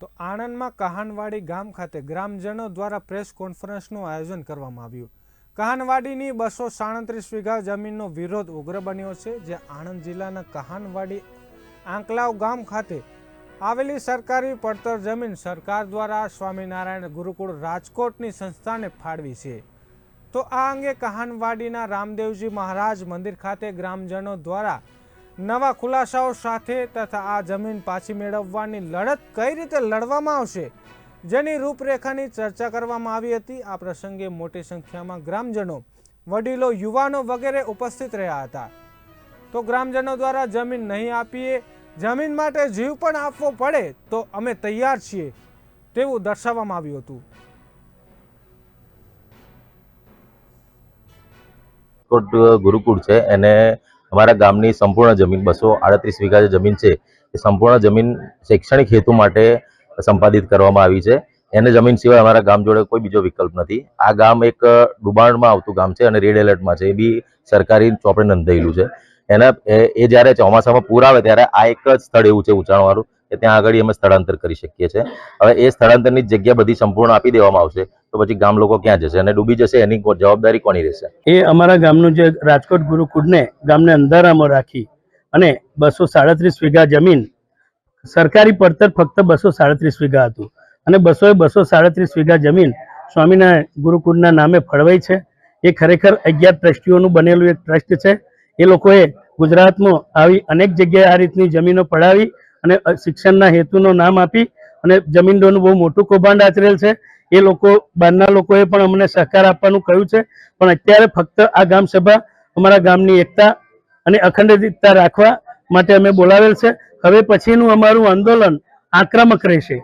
તો આણંદમાં કહાનવાડી ગામ ખાતે ગ્રામજનો દ્વારા પ્રેસ કોન્ફરન્સનું આયોજન કરવામાં આવ્યું. કહાનવાડીની બસો સાડત્રીસ વીઘા જમીનનો વિરોધ ઉગ્ર બન્યો છે, જે આણંદ જિલ્લાના કહાનવાડી આંકલાવ ગામ ખાતે આવેલી સરકારી પડતર જમીન સરકાર દ્વારા સ્વામિનારાયણ ગુરુકુળ રાજકોટની સંસ્થાને ફાળવી છે. તો આ અંગે કહાનવાડીના રામદેવજી મહારાજ મંદિર ખાતે ગ્રામજનો દ્વારા નવા ખુલાસાઓ સાથે તથા આ જમીન પાછી મેળવવાની લડત કઈ રીતે લડવામાં આવશે, જેની રૂપરેખાની ચર્ચા કરવામાં આવી હતી. આ પ્રસંગે મોટી સંખ્યામાં ગ્રામજનો, વડીલો, યુવાનો વગેરે ઉપસ્થિત રહ્યા હતા. તો ગ્રામજનો દ્વારા જમીન નહીં આપીએ, જમીન માટે જીવ પણ આપવો પડે, તો અમે તૈયાર છીએ, તેવું દર્શાવવામાં આવ્યું હતું. ગુરુકુળ છે, એને અમારા ગામની સંપૂર્ણ જમીન, બસો આડત્રીસ વીઘા જે જમીન છે, એ સંપૂર્ણ જમીન શૈક્ષણિક હેતુ માટે સંપાદિત કરવામાં આવી છે. એને જમીન સિવાય અમારા ગામ જોડે કોઈ બીજો વિકલ્પ નથી. આ ગામ એક ડુબાણમાં આવતું ગામ છે અને રેડ એલર્ટમાં છે. એ બી સરકારી ચોપડે નોંધાયેલું છે. એના, એ- જ્યારે ચોમાસામાં પૂર આવે ત્યારે આ એક જ સ્થળ એવું છે ઊંચાણવાળું કે ત્યાં આગળ અમે સ્થળાંતર કરી શકીએ છીએ. હવે એ સ્થળાંતરની જગ્યા બધી સંપૂર્ણ આપી દેવામાં આવશે. તો પછી ગામ લોકો ક્યાં જશે અને ડૂબી જશે એની જવાબદારી કોની રહેશે? એ અમારા ગામનું જે રાજકોટ ગુરુકુળને ગામને અંધારામાં રાખી અને બસો સાડત્રીસ વીઘા જમીન સરકારી પડતર ફક્ત બસો સાડત્રીસ વીઘા હતું. અને બસો બસો સાડત્રીસ વીઘા જમીન સ્વામિનારાયણ ગુરુકુળના નામે ફળવાઈ છે. એ ખરેખર અગિયાર ટ્રસ્ટીઓનું બનેલું એક ટ્રસ્ટ છે. એ લોકોએ ગુજરાતમાં આવી અનેક જગ્યાએ આ રીતની જમીનો પડાવી અને શિક્ષણના હેતુનો નામ આપી અને જમીનોનું બહુ મોટું કૌભાંડ આચરેલ છે. એ લોકો, બહારના લોકોએ પણ અમને સહકાર આપવાનું કહ્યું છે. પણ અત્યારે ફક્ત આ ગામ સભા, અમારા ગામની એકતા અને અખંડિતતા રાખવા માટે અમે બોલાવેલ છે. હવે પછીનું અમારું આંદોલન આક્રમક રહેશે.